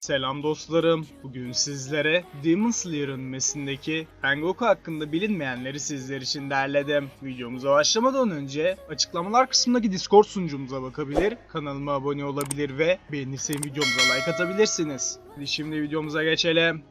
Selam dostlarım. Bugün sizlere Demon Slayer'ın mesindeki Rengoku hakkında bilinmeyenleri sizler için derledim. Videomuza başlamadan önce açıklamalar kısmındaki Discord sunucumuza bakabilir, kanalıma abone olabilir ve beğenirseniz videomuza like atabilirsiniz. Hadi şimdi videomuza geçelim.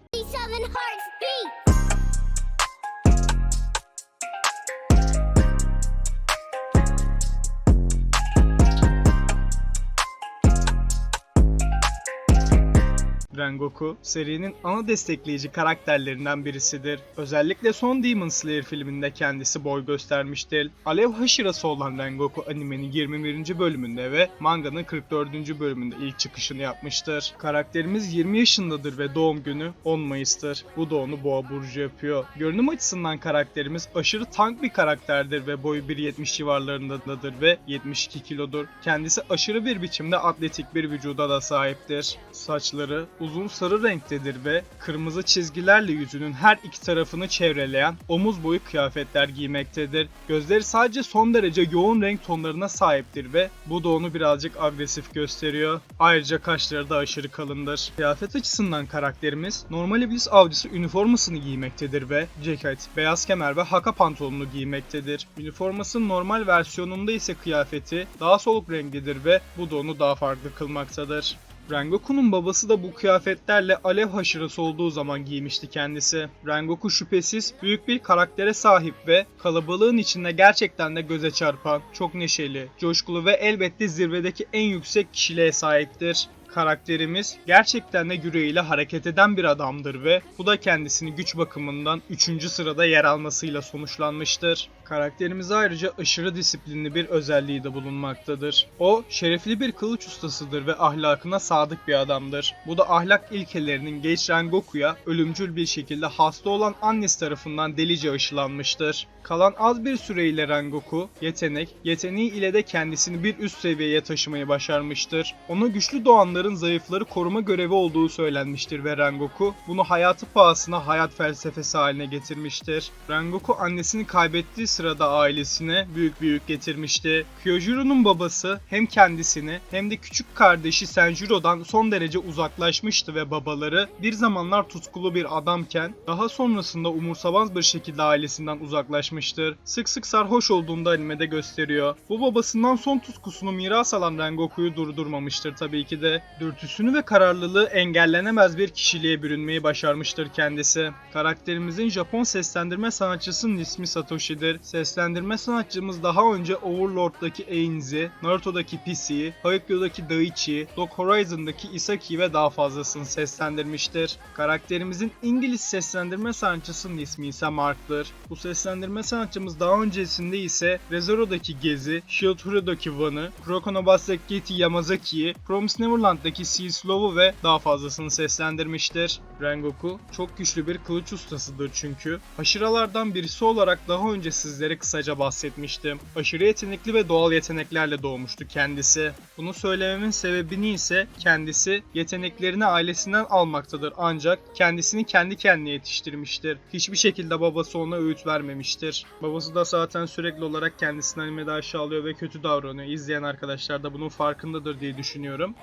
Rengoku, serinin ana destekleyici karakterlerinden birisidir. Özellikle son Demon Slayer filminde kendisi boy göstermiştir. Alev Hashirası olan Rengoku animenin 21. bölümünde ve manganın 44. bölümünde ilk çıkışını yapmıştır. Karakterimiz 20 yaşındadır ve doğum günü 10 Mayıs'tır. Bu da onu boğa burcu yapıyor. Görünüm açısından karakterimiz aşırı tank bir karakterdir ve boyu 1.70 civarlarındadır ve 72 kilodur. Kendisi aşırı bir biçimde atletik bir vücuda da sahiptir. Saçları uzun sarı renktedir ve kırmızı çizgilerle yüzünün her iki tarafını çevreleyen omuz boyu kıyafetler giymektedir. Gözleri sadece son derece yoğun renk tonlarına sahiptir ve bu da onu birazcık agresif gösteriyor. Ayrıca kaşları da aşırı kalındır. Kıyafet açısından karakterimiz normal iblis avcısı üniformasını giymektedir ve ceket, beyaz kemer ve haka pantolonunu giymektedir. Üniformasının normal versiyonunda ise kıyafeti daha soluk renklidir ve bu da onu daha farklı kılmaktadır. Rengoku'nun babası da bu kıyafetlerle alev haşırası olduğu zaman giymişti kendisi. Rengoku şüphesiz büyük bir karaktere sahip ve kalabalığın içinde gerçekten de göze çarpan, çok neşeli, coşkulu ve elbette zirvedeki en yüksek kişiliğe sahiptir. Karakterimiz gerçekten de yüreğiyle hareket eden bir adamdır ve bu da kendisini güç bakımından 3. sırada yer almasıyla sonuçlanmıştır. Karakterimiz ayrıca aşırı disiplinli bir özelliği de bulunmaktadır. O şerefli bir kılıç ustasıdır ve ahlakına sadık bir adamdır. Bu da ahlak ilkelerinin genç Rengoku'ya ölümcül bir şekilde hasta olan annesi tarafından delice aşılanmıştır. Kalan az bir süreyle Rengoku, yetenek, yeteneği ile de kendisini bir üst seviyeye taşımayı başarmıştır. Ona güçlü doğanların zayıfları koruma görevi olduğu söylenmiştir ve Rengoku bunu hayatı pahasına hayat felsefesi haline getirmiştir. Rengoku annesini kaybettiği sırada ailesine büyük büyük getirmişti. Kyojiro'nun babası hem kendisini hem de küçük kardeşi Senjiro'dan son derece uzaklaşmıştı ve babaları bir zamanlar tutkulu bir adamken daha sonrasında umursamaz bir şekilde ailesinden uzaklaşmıştır. Sık sık sarhoş olduğunda animede gösteriyor. Bu babasından son tutkusunu miras alan Rengoku'yu durdurmamıştır tabii ki de. Dürtüsünü ve kararlılığı engellenemez bir kişiliğe bürünmeyi başarmıştır kendisi. Karakterimizin Japon seslendirme sanatçısının ismi Satoshi'dir. Seslendirme sanatçımız daha önce Overlord'daki Ainz'i, Naruto'daki Pissy'yi, Haikyuu'daki Daichi, Dog Horizon'daki Isaki ve daha fazlasını seslendirmiştir. Karakterimizin İngiliz seslendirme sanatçısının ismi ise Mark'tır. Bu seslendirme sanatçımız daha öncesinde ise ReZero'daki Gezi, Shiotoro'daki Van'ı, Kurokonobas'taki Yamazaki'yi, Promise Neverland'daki Seal Slow'u ve daha fazlasını seslendirmiştir. Rengoku çok güçlü bir kılıç ustasıdır çünkü. Aşıralardan birisi olarak daha önce sizlere kısaca bahsetmiştim. Aşırı yetenekli ve doğal yeteneklerle doğmuştu kendisi. Bunu söylememin sebebini ise kendisi yeteneklerini ailesinden almaktadır ancak kendisini kendi kendine yetiştirmiştir. Hiçbir şekilde babası ona öğüt vermemiştir. Babası da zaten sürekli olarak kendisini animede aşağılıyor ve kötü davranıyor. İzleyen arkadaşlar da bunun farkındadır diye düşünüyorum.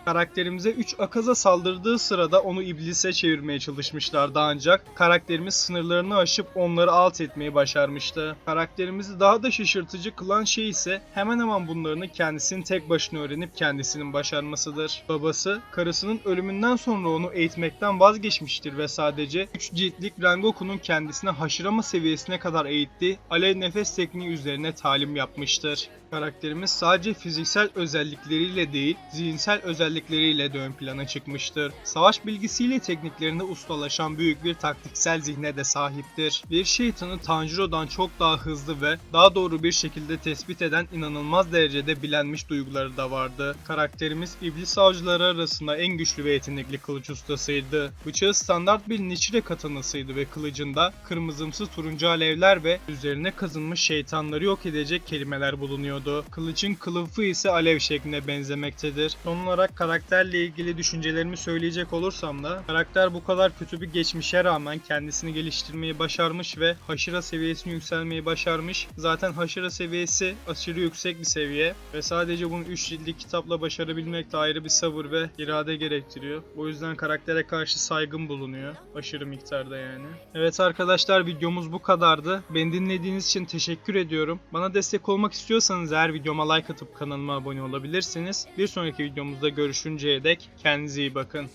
Karakterimize 3 akaza saldırdığı sırada onu iblise çevirmeye çalışmışlardı ancak karakterimiz sınırlarını aşıp onları alt etmeyi başarmıştı. Karakterimizi daha da şaşırtıcı kılan şey ise hemen hemen bunlarını kendisinin tek başına öğrenip kendisinin başarmasıdır. Babası karısının ölümünden sonra onu eğitmekten vazgeçmiştir ve sadece 3 ciltlik Rengoku'nun kendisine haşırama seviyesine kadar eğitti, alev nefes tekniği üzerine talim yapmıştır. Karakterimiz sadece fiziksel özellikleriyle değil, zihinsel özellikleriyle de ön plana çıkmıştır. Savaş bilgisiyle tekniklerinde ustalaşan büyük bir taktiksel zihne de sahiptir. Bir şeytanı Tanjiro'dan çok daha hızlı ve daha doğru bir şekilde tespit eden inanılmaz derecede bilenmiş duyguları da vardı. Karakterimiz iblis avcıları arasında en güçlü ve yetenekli kılıç ustasıydı. Bıçağı standart bir Nichire katanasıydı ve kılıcında kırmızımsı turuncu alevler ve üzerine kazınmış şeytanları yok edecek kelimeler bulunuyordu. Kılıcın kılıfı ise alev şekline benzemektedir. Son olarak karakterle ilgili düşüncelerimi söyleyecek olursam da karakter bu kadar kötü bir geçmişe rağmen kendisini geliştirmeyi başarmış ve haşıra seviyesini yükselmeyi başarmış. Zaten haşıra seviyesi aşırı yüksek bir seviye ve sadece bunu 3 ciltlik kitapla başarabilmek de ayrı bir sabır ve irade gerektiriyor. O yüzden karaktere karşı saygım bulunuyor. Aşırı miktarda yani. Evet arkadaşlar videomuz bu kadardı. Beni dinlediğiniz için teşekkür ediyorum. Bana destek olmak istiyorsanız eğer videoma like atıp kanalıma abone olabilirsiniz. Bir sonraki videomuzda görüşünceye dek kendinize iyi bakın.